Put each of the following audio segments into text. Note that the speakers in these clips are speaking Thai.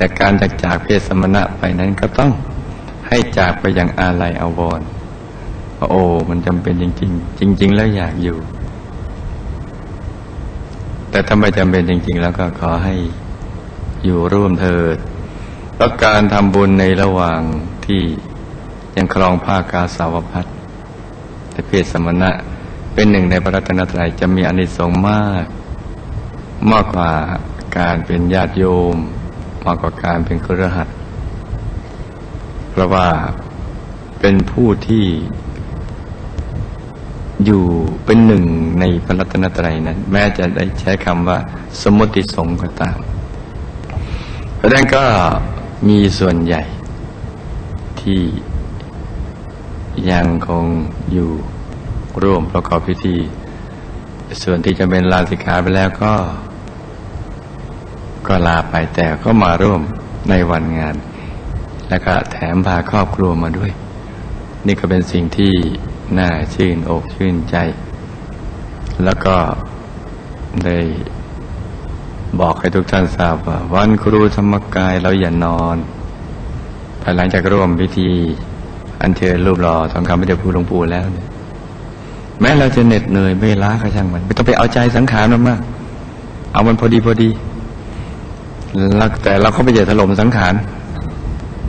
แต่การจากจากเพศสมณะไปนั้นก็ต้องให้จากไปอย่างอาลัยอาวรณ์โอ้มันจำเป็นจริง ๆ จริง ๆ แล้วอยากอยู่ แต่ถ้าไม่จำเป็นจริง ๆ แล้วก็ขอให้อยู่ร่วมเถิดแล้วการทำบุญในระหว่างที่ยังครองผ้ากาสาวพัดในเพศสมณะเป็นหนึ่งในพระรัตนตรัยจะมีอานิสงส์มาก มากกว่าการเป็นญาติโยม มากกว่าการเป็นครหัสถ์เพราะว่าเป็นผู้ที่อยู่เป็นหนึ่งในพระรัตนตรัยนั้น แม้จะได้ใช้คำว่า สมมติสงฆ์ก็ตามเพราะฉะนั้นก็มีส่วนใหญ่ที่ยังคงอยู่ร่วมประกอบพิธี ส่วนที่จะเป็นลาสิกขาไปแล้วก็ ก็ลาไปแต่ก็มาร่วมในวันงาน แล้วก็แถมพาครอบครัวมาด้วย นี่ก็เป็นสิ่งที่น่าชื่นอกชื่นใจ แล้วก็ได้บอกให้ทุกท่านทราบว่า วันครูธรรมกายเราอย่านอน ภายหลังจากร่วมพิธี อัญเชิญรูปหล่อทองคำพระเดชพระหลวงปู่แล้วเนี่ยแม้เราจะเหน็ดเหนื่อยไม่ล้าก็ช่างมัน ไม่ต้องไปเอาใจสังขารมันมาก เอามันพอดีพอดี แต่เราก็ไม่จะถล่มสังขาร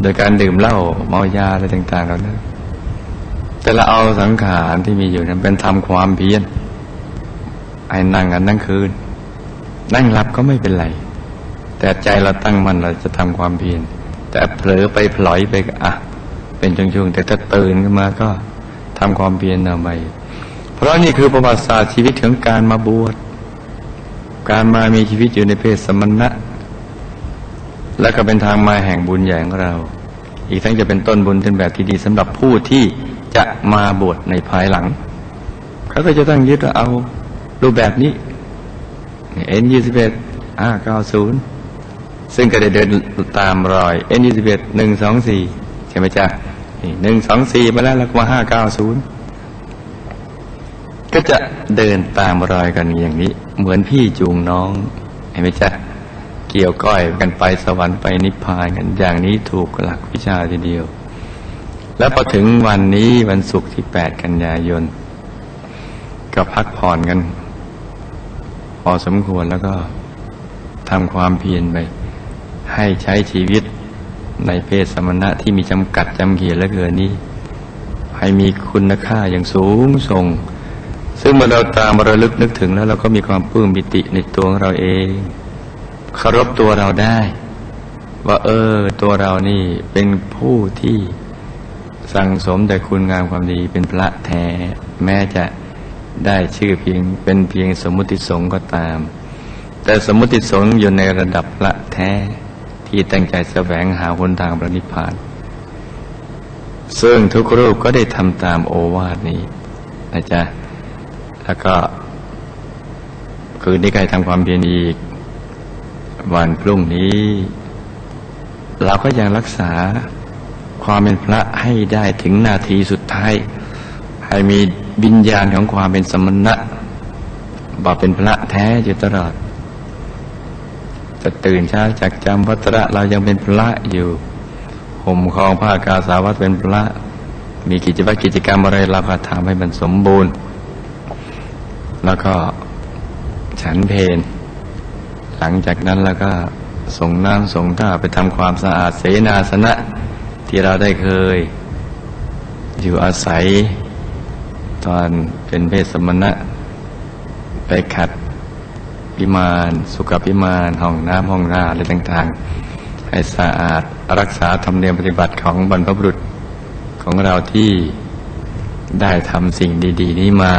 โดยการดื่มเหล้าเมายาอะไรต่างๆเรานะแต่เราเอาสังขารที่มีอยู่นั้นเป็นทำความเพียรไอ้นั่งกันนั่งคืน นั่งหลับก็ไม่เป็นไร แต่ใจเราตั้งมันเราจะทำความเพียรแต่เผลอไปพลอยไปอะ เป็นช่วงๆแต่ถ้าตื่นขึ้นมาก็ทำความเพียรเอาไปเพราะนี่คือประวัติศาสตร์ชีวิตของการมาบวชการมามีชีวิตอยู่ในเพศสมณะ และก็เป็นทางมาแห่งบุญใหญ่ของเรา อีกทั้งจะเป็นต้นบุญเป็นแบบที่ดีสำหรับผู้ที่จะมาบวชในภายหลัง เขาก็จะต้องยึดว่าเอารูปแบบนี้เอ็นยี่สิบเอ็ดห้าเก้าศูนย์ซึ่งก็ได้เดินตามรอยเอ็นยี่สิบเอ็ดหนึ่งสองสี่ใช่ไหมจ๊ะหนึ่งสองสี่มาแล้วแล้วก็มาห้าเก้าศูนย์ก็จะเดินตามรอยกันอย่างนี้ เหมือนพี่จูงน้องเห็นไหมจ๊ะ เกี่ยวก้อยกันไปสวรรค์ไปนิพพานกันอย่างนี้ถูกหลักวิชาทีเดียว แล้วพอถึงวันนี้วันศุกร์ที่ 8 กันยายน ก็พักผ่อนกัน พอสมควรแล้วก็ทำความเพียรไป ให้ใช้ชีวิตในเพศสมณะที่มีจำกัดจำเกียรและเกินนี้ ให้มีคุณค่าอย่างสูงส่ง ซึ่งเมื่อเราตามระลึกนึกถึงแล้วเราก็มีความปลื้มปิติในตัวของเราเอง เคารพตัวเราได้ ว่าเออ ตัวเรานี่เป็นผู้ที่สั่งสมแต่คุณงามความดีเป็นพระแท้ แม้จะได้ชื่อเพียงเป็นเพียงสมมุติสงฆ์ก็ตาม แต่สมมุติสงฆ์อยู่ในระดับพระแท้ ที่ตั้งใจแสวงหาหนทางพระนิพพานซึ่งทุกรูปก็ได้ทำตามโอวาทนี้นะจ๊ะแล้วก็ คืนนี้ใครทำความเพียรอีก วันพรุ่งนี้ เราก็ยังรักษาความเป็นพระให้ได้ถึงนาทีสุดท้าย ให้มีวิญญาณของความเป็นสมณะบอกเป็นพระแท้อยู่ตลอด จะตื่นเช้าจากจำวัตระเรายังเป็นพระอยู่ ห่มคลองผ้ากาสาวัตเป็นพระ มีกิจวัตรกิจกรรมอะไรเราก็ทำให้มันสมบูรณ์ แล้วก็ฉันเพน หลังจากนั้นแล้วก็ส่งน้ำส่งท่าไปทำความสะอาดเสนาสนะที่เราได้เคย อยู่อาศัย ตอนเป็นเพศสมณะ ไปขัดพิมานสุขพิมานห้องน้ำห้องน้าอะไรต่างๆ ให้สะอาดรักษาธรรมเนียมปฏิบัติของบรรพบุรุษของเราที่ได้ทำสิ่งดี ๆ นี้มา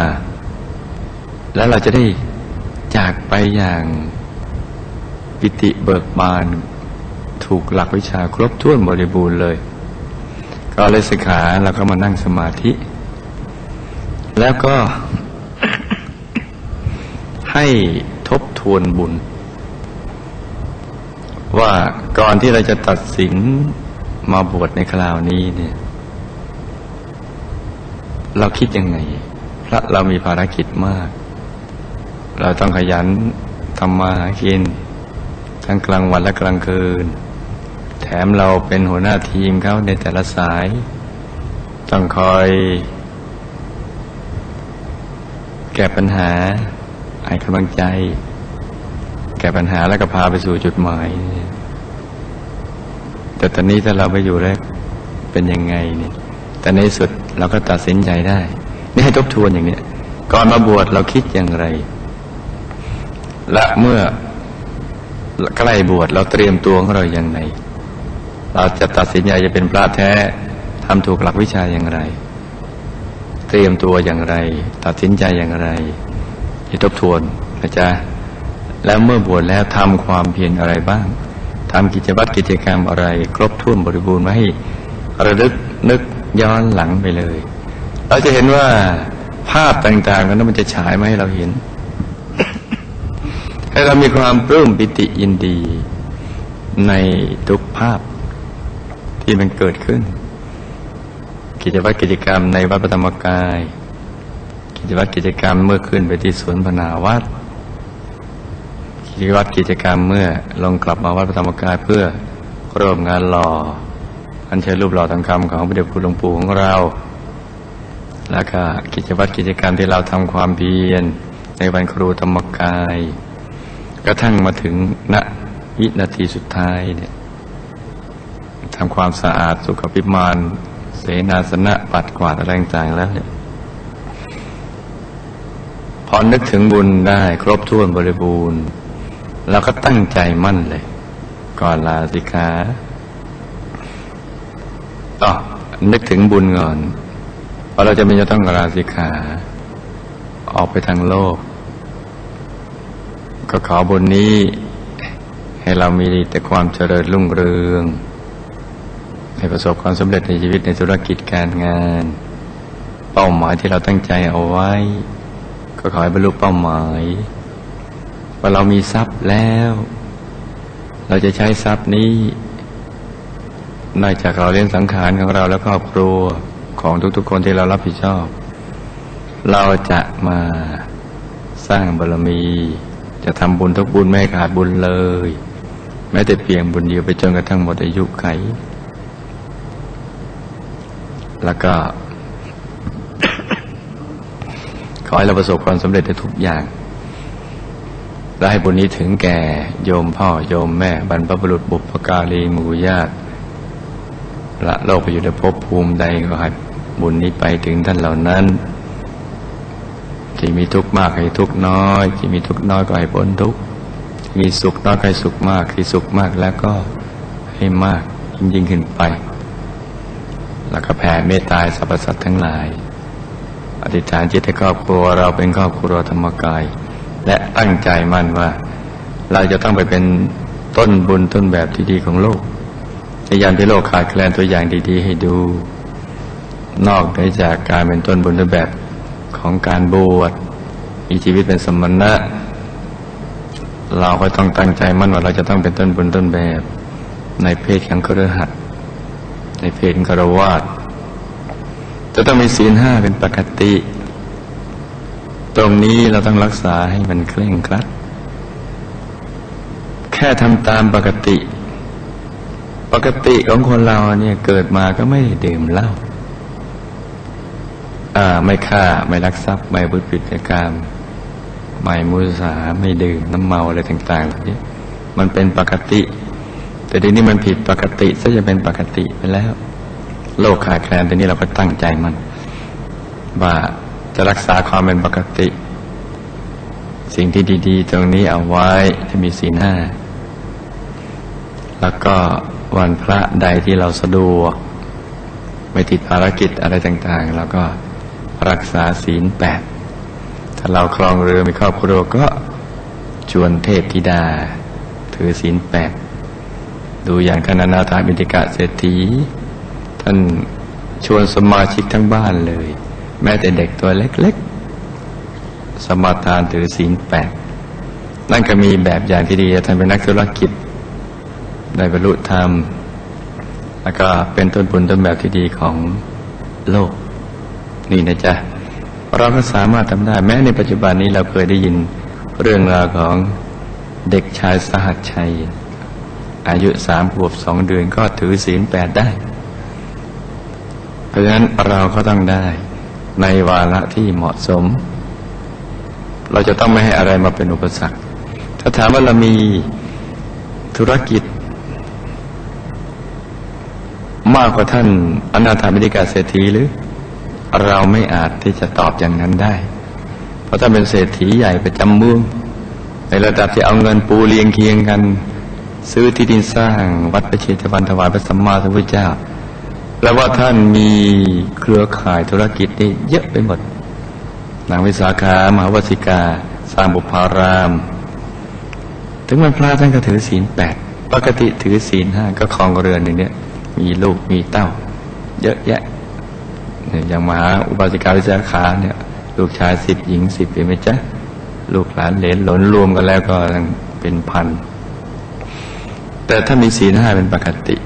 แล้วเราจะได้จากไปอย่าง ปิติเบิกบาน ถูกหลักวิชาครบถ้วนบริบูรณ์เลย ก็เลยสิกขาแล้วก็มานั่งสมาธิ แล้วก็ ให้ทบทวนบุญ ว่าก่อนที่เราจะตัดสินมาบวชในคราวนี้เนี่ย เราคิดยังไงพระเรามีภารกิจมาก เราต้องขยันทำมาหากิน ทั้งกลางวันและกลางคืน แถมเราเป็นหัวหน้าทีมเขาในแต่ละสาย ต้องคอย แก้ปัญหาให้กำลังใจ แก้ปัญหาแล้วก็พาไปสู่จุดหมาย แต่ตอนนี้ถ้าเราไปอยู่แล้วเป็นยังไงเนี่ยแต่ในสุดเราก็ตัดสินใจได้ นี่ให้ทบทวนอย่างเนี้ยก่อนมาบวชเราคิดอย่างไร และเมื่อ ใกล้บวชเราเตรียมตัวของเราอย่างไรเราจะตัดสินใจจะเป็นพระแท้ทำถูกหลักวิชาอย่างไร เตรียมตัวอย่างไร ตัดสินใจอย่างไรให้ทบทวนนะจ๊ะแล้วเมื่อบวชแล้วทำความเพียรอะไรบ้างทำกิจวัตรกิจกรรมอะไร ครบถ้วนบริบูรณ์ไว้ให้ระลึกนึกย้อนหลังไปเลย เราจะเห็นว่าภาพต่างๆนั้นมันจะฉายมาให้เราเห็น ให้เรามีความปลื้มปิติยินดี ในทุกภาพที่มันเกิดขึ้น กิจวัตรกิจกรรมในวัดพระธรรมกาย กิจวัตรกิจกรรมเมื่อขึ้นไปที่สวนพนาวัดกิจวัตรกิจกรรมเมื่อลงกลับมาวัดพระธรรมกายเพื่อร่วมงานหล่ออัญเชิญรูปหล่อทองคำของพระเดชคุณหลวงปู่ของเรา แล้วก็กิจวัตรกิจกรรมที่เราทำความเพียรในวันครูธรรมกาย กระทั่งมาถึงณวินาทีสุดท้ายเนี่ยทำความสะอาดสุขภิมานเสนาสนะปัดกวาดอะไรต่างๆแล้วเนี่ยพอนึกถึงบุญได้ครบถ้วนบริบูรณ์เราก็ตั้งใจมั่นเลย ก่อนลาสิกขาต่อนึกถึงบุญก่อนเพราะเราจะไม่จะต้องลาสิกขาออกไปทางโลก ก็ขอบุญนี้ ให้เรามีแต่ความเจริญรุ่งเรือง ให้ประสบความสำเร็จในชีวิตในธุรกิจการงาน เป้าหมายที่เราตั้งใจเอาไว้ ก็ขอให้บรรลุเป้าหมายว่าเรามีทรัพย์แล้ว เราจะใช้ทรัพย์นี้นอกจากเราเลี้ยงสังขารของเราและครอบครัวของทุกๆคนที่เรารับผิดชอบ เราจะมาสร้างบารมี จะทำบุญทุกบุญไม่ขาดบุญเลย แม้แต่เพียงบุญเดียวไปจนกระทั่งหมดอายุไข แล้วก็ ขอให้เราประสบความสำเร็จในทุกอย่าง และให้บุญนี้ถึงแก่โยมพ่อโยมแม่ บรรพบุรุษบุพการีหมู่ญาติละโลกไปอยู่ในภพภูมิใดก็ให้บุญนี้ไปถึงท่านเหล่านั้น ที่มีทุกข์มากให้ทุกข์น้อยที่มีทุกข์น้อยก็ให้พ้นทุกข์ที่มีสุขน้อยก็ให้สุขมากที่สุขมากแล้วก็ให้มากยิ่งยิ่งขึ้นไป แล้วก็แผ่เมตตาสรรพสัตว์ทั้งหลาย อธิษฐานจิตให้ครอบครัวเราเป็นครอบครัวธรรมกาย และตั้งใจมั่นว่า เราจะต้องไปเป็นต้นบุญต้นแบบที่ดีของโลกในยามที่โลกขาดแคลนตัวอย่างดี ๆ ให้ดู นอกจากการเป็นต้นบุญต้นแบบ ของการบวชมีชีวิตเป็นสมณะ เราก็ต้องตั้งใจมั่นว่าเราจะต้องเป็นต้นบุญต้นแบบ ในเพศของครหัสถ์ในเพศของคารวาสจะต้องมีศีลห้าเป็นปกติ ตรงนี้เราต้องรักษาให้มันเคร่งครัด แค่ทำตามปกติ ปกติของคนเราเนี่ยเกิดมาก็ไม่ได้ดื่มเหล้าอ่า ไม่ฆ่าไม่ลักทรัพย์ ไม่บุญผิดกรรมไม่มุสาไม่ดื่มน้ำเมาอะไรต่างๆเหล่านี้มันเป็นปกติ แต่ทีนี้มันผิดปกติซะจะเป็นปกติไปแล้ว โลกขาดแคลนทีนี้เราก็ตั้งใจมัน ว่าจะรักษาความเป็นปกติ สิ่งที่ดีๆ ตรงนี้เอาไว้จะมีศีลห้า แล้วก็วันพระใดที่เราสะดวก ไม่ติดภารกิจอะไรต่างๆ แล้วก็ รักษาศีลแปดถ้าเราครองเรือมีครอบครัวก็ชวนเทพธิดา ถือศีลแปดดูอย่างคณะนาถาบิติกะเศรษฐี ท่านชวนสมาชิกทั้งบ้านเลย แม้แต่เด็กตัวเล็กๆ สมาทานถือศีลแปดนั่นก็มีแบบอย่างที่ดีท่านเป็นนักธุรกิจได้บรรลุธรรม แล้วก็เป็นต้นบุญต้นแบบที่ดีของโลก นี่นะจ๊ะเราก็สามารถทำได้แม้ในปัจจุบันนี้เราเคยได้ยินเรื่องราวของเด็กชายสหัสชัย อายุสามขวบสองเดือนก็ถือศีลแปดได้ เพราะฉะนั้นเราก็ต้องได้ในวาระที่เหมาะสม เราจะต้องไม่ให้อะไรมาเป็นอุปสรรค ถ้าถามว่าเรามีธุรกิจ มากกว่าท่านอนาถามิฎิกาเศรษฐีหรือ เราไม่อาจที่จะตอบอย่างนั้นได้ เพราะท่าเป็นเศรษฐีใหญ่ประจำเมืองในระดับที่เอาเงินปูเรียงเคียงกัน ซื้อที่ดินสร้างวัดประเชตวันถวายพระสัมมาสัมพุทธเจ้า แล้วว่าท่านมีเครือข่ายธุรกิจนี่เยอะไปหมดนางวิสาขามหาวสิกา สร้างบุพาราม ถึงวันพระท่านก็ถือศีลแปดปกติถือศีลห้าก็ครองเรือนหนึ่งเนี่ยมีลูกมีเต้า เยอะแยะ อย่างมหาอุบาสิกาวิสาขาเนี่ยลูกชายสิบหญิงสิบเป็นไหมจ๊ะลูกหลานเหลนหลนรวมกันแล้วก็เป็นพัน แต่ถ้ามีศีลห้าเป็นปกติ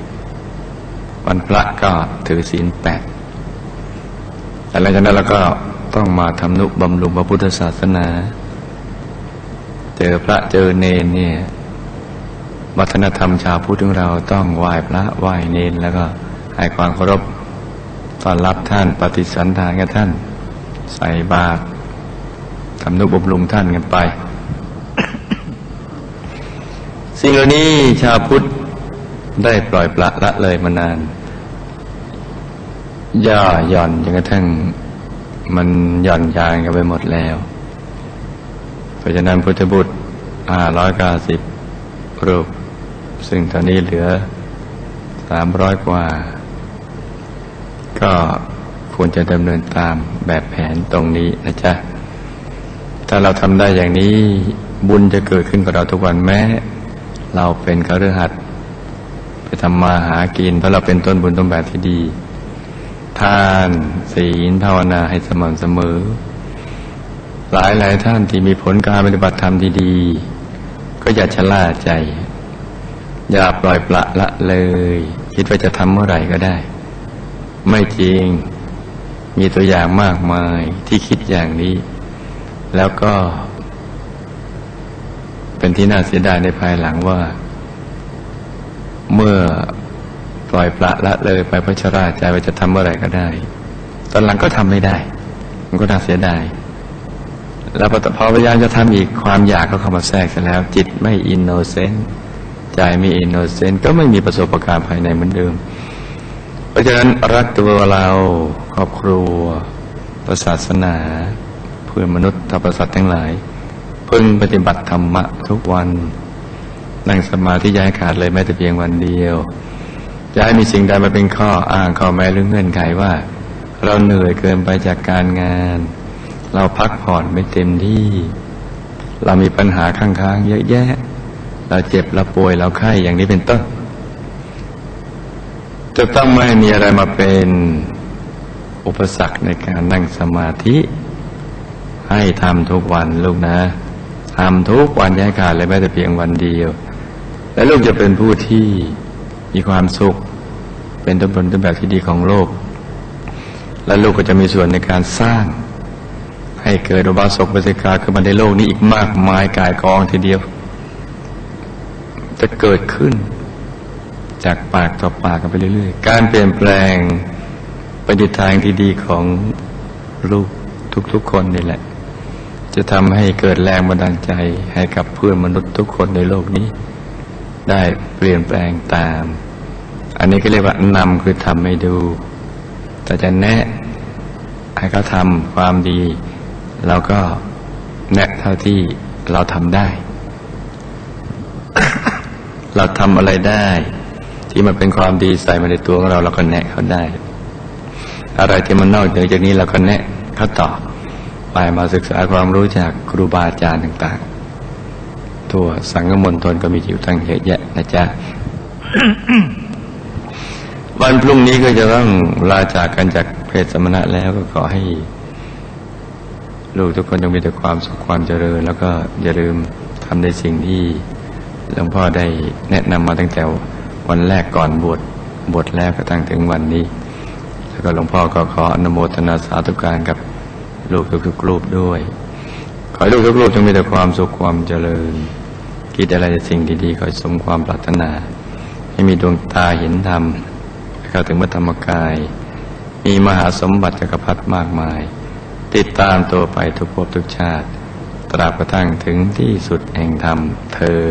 วันพระก็ถือศีลแปดแต่หลังจากนั้นเราก็ต้องมาทำนุบำรุงพระพุทธศาสนา เจอพระเจอเนนเนี่ยวัฒนธรรมชาวพุทธของเราต้องไหว้พระไหว้เนนแล้วก็ให้ความเคารพ ต้อนรับท่านปฏิสันทานกับท่าน ใส่บาตรทำนุบำรุงท่านกันไป สิ่งเหล่านี้ชาวพุทธได้ปล่อยปละละเลยมานาน ย่อหย่อนจนกระทั่งมันหย่อนยานกันไปหมดแล้วเพราะฉะนั้นพุทธบุตรห้าร้อยเก้าสิบรูป ซึ่งตอนนี้เหลือสามร้อยกว่า ก็ควรจะดำเนินตามแบบแผนตรงนี้นะจ๊ะ ถ้าเราทำได้อย่างนี้บุญจะเกิดขึ้นกับเราทุกวันแม้ เราเป็นคฤหัสถ์ไปทำมาหากิน เพราะเราเป็นต้นบุญต้นแบบที่ดี ทานศีลภาวนาให้สม่ำเสมอ หลายหลายท่านที่มีผลการปฏิบัติธรรมที่ดี ก็อย่าชะล่าใจ อย่าปล่อยปละละเลย คิดว่าจะทำเมื่อไหร่ก็ได้ ไม่จริง มีตัวอย่างมากมายที่คิดอย่างนี้ แล้วก็ เป็นที่น่าเสียดายในภายหลังว่า เมื่อปล่อยปละละเลยไปพระชราใจว่าจะทำเมื่อไหร่ก็ได้ ตอนหลังก็ทำไม่ได้ มันก็น่าเสียดายแล้วพอพยายามจะทำอีกความอยากก็เข้ามาแทรกเสร็จแล้ว จิตไม่อินโนเซนต์ใจไม่อินโนเซนต์ก็ไม่มีประสบการณ์ภายในเหมือนเดิม ราะฉะนั้นรักตัวเราครอบครัวศาสนา เพื่อนมนุษย์ทัพสัตว์ทั้งหลายพึงปฏิบัติธรรมะทุกวัน นั่งสมาธิย้ายขาดเลยแม้แต่เพียงวันเดียวจะให้มีสิ่งใดมาเป็นข้ออ้างข้อแม้หรือเงื่อนไขว่า เราเหนื่อยเกินไปจากการงาน เราพักผ่อนไม่เต็มที่ เรามีปัญหาข้างๆเยอะแยะ เราเจ็บเราป่วยเราไข้อย่างนี้เป็นต้น จะต้องไม่มีอะไรมาเป็นอุปสรรคในการนั่งสมาธิ ให้ทำทุกวันลูกนะทำทุกวันแยกขาดเลยแม้แต่เพียงวันเดียว และลูกจะเป็นผู้ที่มีความสุข เป็นต้นผลต้นแบบที่ดีของโลก และลูกก็จะมีส่วนในการสร้าง ให้เกิดอุบาสกบาสิกาขึ้นมาในโลกนี้อีกมากมายกายกองทีเดียว จะเกิดขึ้น จากปากต่อปากกันไปเรื่อยๆ การเปลี่ยนแปลงไปในทางที่ดีของลูกทุกๆคนนี่แหละ จะทำให้เกิดแรงบันดาลใจให้กับเพื่อนมนุษย์ทุกคนในโลกนี้ ได้เปลี่ยนแปลงตาม อันนี้ก็เรียกว่านำคือทำให้ดู แต่จะแนะให้เขาทำความดีเราก็แนะเท่าที่เราทำได้ เราทำอะไรได้ ที่มันเป็นความดีใส่มาในตัวของเราเราก็แนะเขาได้ อะไรที่มันนอกเหนือจากนี้เราก็แนะเขาต่อไปมาศึกษาความรู้จากครูบาอาจารย์ต่างๆทั่วสังฆมณฑลก็มีอยู่ตั้งเยอะแยะนะจ๊ะวันพรุ่งนี้ก็จะต้องลาจากกันจากเพศสมณะแล้วก็ขอให้ ลูกทุกคนจงมีแต่ความสุขความเจริญ แล้วก็อย่าลืมทำในสิ่งที่หลวงพ่อได้แนะนำมาตั้งแต่ วันแรกก่อนบวชบวชแล้วก็ตั้งถึงวันนี้ แล้วก็หลวงพ่อก็ขออนุโมทนาสาธุการกับลูกทุกๆรูปด้วย ขอให้ลูกทุกรูปจงมีแต่ความสุขความเจริญ คิดอะไรในสิ่งดีๆขอสมความปรารถนาให้มีดวงตาเห็นธรรมเข้าถึงพระธรรมกาย มีมหาสมบัติจักรพรรดิมากมาย ติดตามตัวไปทุกภพทุกชาติ ตราบกระทั่งถึงที่สุดแห่งธรรมเธอ